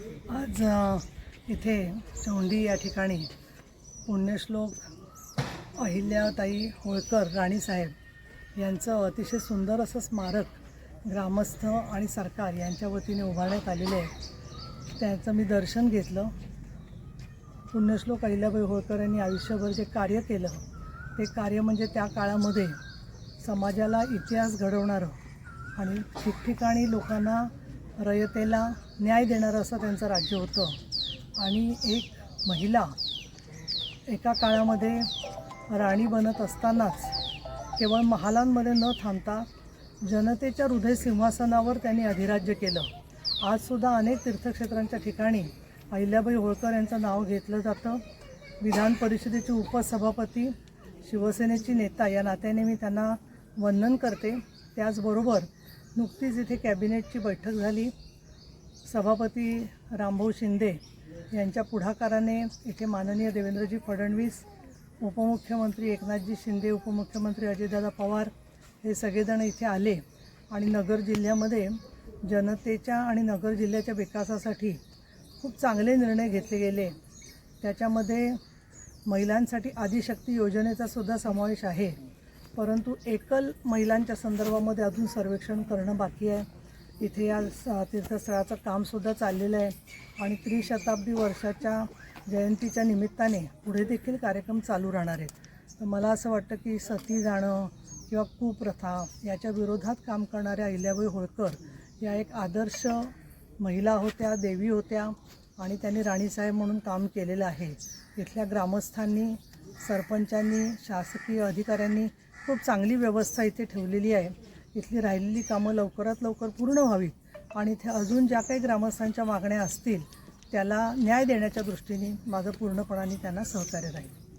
आज इथे चौंडी या ठिकाणी पुण्यश्लोक अहिल्याताई होळकर राणीसाहेब यांचं अतिशय सुंदर असं स्मारक ग्रामस्थ आणि सरकार यांच्या वतीने उभारण्यात आलेले आहे. त्याचं मी दर्शन घेतलं. पुण्यश्लोक अहिल्याबाई होळकर यांनी आयुष्यभर जे कार्य केलं ते कार्य म्हणजे त्या काळामध्ये समाजाला इतिहास घडवणारं आणि ठिकठिकाणी लोकांना रयतेला न्याय देणारं असं त्यांचं राज्य होतं. आणि एक महिला एका काळामध्ये राणी बनत असतानाच केवळ महालांमध्ये न थांबता जनतेच्या हृदय सिंहासनावर त्यांनी अधिराज्य केलं. आजसुद्धा अनेक तीर्थक्षेत्रांच्या ठिकाणी अहिल्याबाई होळकर यांचं नाव घेतलं जातं. विधान परिषदेचे उपसभापती शिवसेनेची नेता या नात्याने मी त्यांना वंदन करते. त्याचबरोबर नुकतीच इथे कॅबिनेटची बैठक झाली. सभापती रामभाऊ शिंदे यांच्या पुढाकाराने इथे माननीय देवेंद्रजी फडणवीस उपमुख्यमंत्री एकनाथजी शिंदे उपमुख्यमंत्री अजयदादा पवार हे सगळेजण इथे आले आणि नगर जिल्ह्यामध्ये जनतेच्या आणि नगर जिल्ह्याच्या विकासासाठी खूप चांगले निर्णय घेतले गेले. त्याच्यामध्ये महिलांसाठी आदिशक्ती योजनेचा सुद्धा समावेश आहे. परंतु एकल महिलांच्या संदर्भामध्ये अजून सर्वेक्षण करणं बाकी आहे. इथे या स- तीर्थस्थळाचं कामसुद्धा चाललेलं आहे. आणि त्रिशताब्दी वर्षाच्या जयंतीच्या निमित्ताने पुढे देखील कार्यक्रम चालू राहणार आहेत. तर मला असं वाटतं की सती जाणं किंवा कुप्रथा याच्या विरोधात काम करणाऱ्या अहिल्याबाई होळकर या एक आदर्श महिला होत्या देवी होत्या आणि त्यांनी राणीसाहेब म्हणून काम केलेलं आहे. इथल्या ग्रामस्थांनी सरपंचांनी शासकीय अधिकाऱ्यांनी खूप चांगली व्यवस्था इथे ठेवलेली आहे. इथली राहिलेली कामं लवकरात लवकर पूर्ण व्हावीत आणि इथे अजून ज्या काही ग्रामस्थांच्या मागण्या असतील त्याला न्याय देण्याच्या दृष्टीने माझं पूर्णपणाने त्यांना सहकार्य राहील.